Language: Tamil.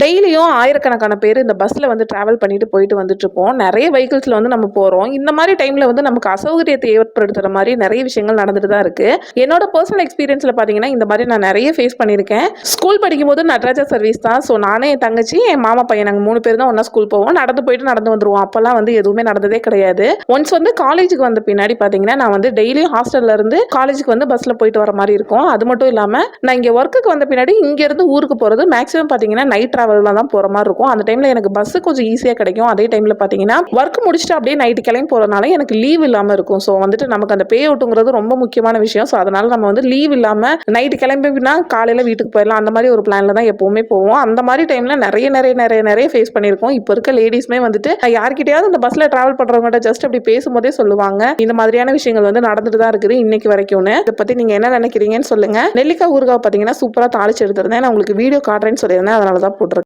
டெய்லியும் ஆயிரக்கணக்கான பேர் இந்த பஸ்ஸில் வந்து ட்ராவல் பண்ணிட்டு போயிட்டு வந்துட்டுருப்போம். நிறைய வெஹிக்கிள்ஸில் வந்து நம்ம போகிறோம் இந்த மாதிரி டைமில் வந்து நமக்கு அசௌகரியத்தை ஏற்படுத்துகிற மாதிரி நிறைய விஷயங்கள் நடந்துட்டு தான் இருக்குது என்னோட பர்சனல் எக்ஸ்பீரியன்ஸில் பார்த்தீங்கன்னா இந்த மாதிரி நான் நிறைய ஃபேஸ் பண்ணியிருக்கேன். ஸ்கூல் படிக்கும்போது நடராஜா சர்வீஸ் தான். ஸோ நானே என் தங்கச்சி என் மாமா பையன் நாங்கள் மூணு பேர் தான் ஒன்றா ஸ்கூல் போவோம். நடந்து போயிட்டு நடந்து வந்துருவோம். அப்போல்லாம் வந்து எதுவுமே நடந்ததே கிடையாது. ஒன்ஸ் வந்து காலேஜுக்கு வந்த பின்னாடி பார்த்தீங்கன்னா நான் வந்து டெய்லியும் ஹாஸ்டல்ல இருந்து காலேஜுக்கு வந்து பஸ்ஸில் போயிட்டு வர மாதிரி இருக்கும். அது மட்டும் இல்லாமல் நான் இங்கே ஒர்க்குக்கு வந்த பின்னாடி இங்கேருந்து ஊருக்கு போகிறது மேக்ஸிமம் பார்த்தீங்கன்னா நைட் ட்ராவலில் தான் போகிற மாதிரி இருக்கும். அந்த டைமில் எனக்கு பஸ்ஸு கொஞ்சம் ஈஸியாக கிடைக்கும். அதே டைமில் பார்த்தீங்கன்னா ஒர்க் முடிச்சுட்டு அப்படியே நைட்டு கிளம்பி போகிறனால எனக்கு லீவ் இல்லாமல் இருக்கும். ஸோ வந்துட்டு நமக்கு அந்த பே அவுட்டுங்கிறது ரொம்ப முக்கியமான விஷயம். ஸோ அதனால் நம்ம வந்து லீவ் இல்லாமல் நைட்டு கிளம்பினா காலையில் வீட்டுக்கு போயிடலாம். அந்த மாதிரி ஒரு பிளானில் தான் எப்போவுமே போவோம். அந்த மாதிரி டைமில் நிறைய நிறைய நிறைய நிறைய ஃபேஸ் பண்ணியிருக்கோம். இப்போ இருக்க லேடிஸ்மே வந்துட்டு யார்கிட்டயாவது இந்த பஸ்ஸில் ட்ராவல் பண்ணுறவங்ககிட்ட ஜஸ்ட் அப்படி பேசும்போதே சொல்லுவாங்க. இந்த மாதிரியான விஷயங்கள் வந்து நடந்துட்டு தான் இருக்குது இன்னைக்கு வரைக்கும்னு. இதை பற்றி நீங்கள் என்ன நினைக்கிறீங்கன்னு சொல்லுங்கள் நெல்லிக்காய் ஊறுகாய் பார்த்தீங்கன்னா சூப்பராக தாளிச்சு எடுத்திருந்தேன். நான் உங்களுக்கு வீடியோ காட்டுறேன்னு சொல்லியிருந்தேன். அதனால தான் போட்டிருக்கேன்.